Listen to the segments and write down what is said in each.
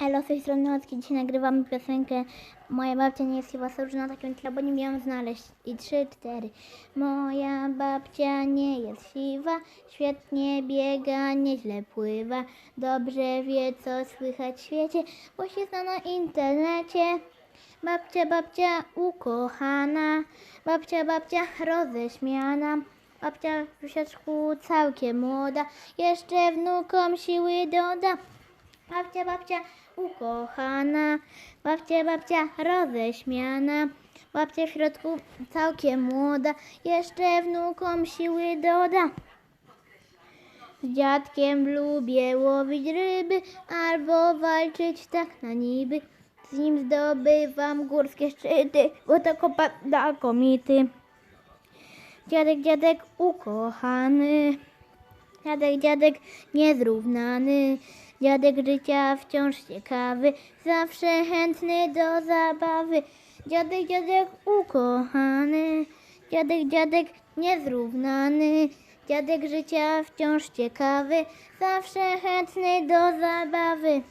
Elo, z tej strony Nocki. Dzisiaj nagrywamy piosenkę Moja babcia nie jest chyba na takim tle, bo nie miałam znaleźć. I trzy, cztery. Moja babcia nie jest siwa, świetnie biega, nieźle pływa. Dobrze wie, co słychać w świecie, bo się zna na internecie. Babcia, babcia ukochana, babcia, babcia roześmiana. Babcia w brzuszeczku całkiem młoda, jeszcze wnukom siły doda. Babcia, babcia ukochana, babcia, babcia roześmiana, babcia w środku całkiem młoda, jeszcze wnukom siły doda. Z dziadkiem lubię łowić ryby albo walczyć tak na niby. Z nim zdobywam górskie szczyty, bo to kopa komity. Dziadek, dziadek ukochany. Dziadek, dziadek niezrównany, dziadek życia wciąż ciekawy, zawsze chętny do zabawy. Dziadek, dziadek ukochany, dziadek, dziadek niezrównany, dziadek życia wciąż ciekawy, zawsze chętny do zabawy.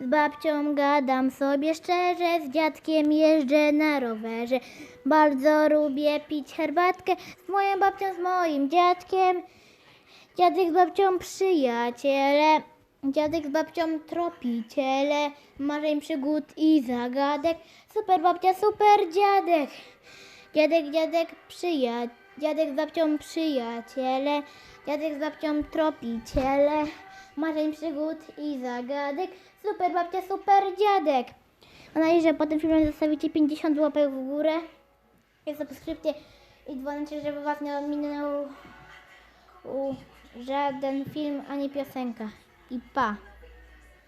Z babcią gadam sobie szczerze, z dziadkiem jeżdżę na rowerze. Bardzo lubię pić herbatkę z moją babcią, z moim dziadkiem. Dziadek z babcią przyjaciele, dziadek z babcią tropiciele, marzeń przygód i zagadek, super babcia, super dziadek. Dziadek, dziadek, przyja... dziadek z babcią przyjaciele, dziadek z babcią tropiciele, marzeń przygód i zagadek, super babcia, super dziadek. Mam nadzieję, że po tym filmie zostawicie 50 łapek w górę i subskrypcję i dzwoneczek, żeby was nie ominął żaden film ani piosenka. I pa!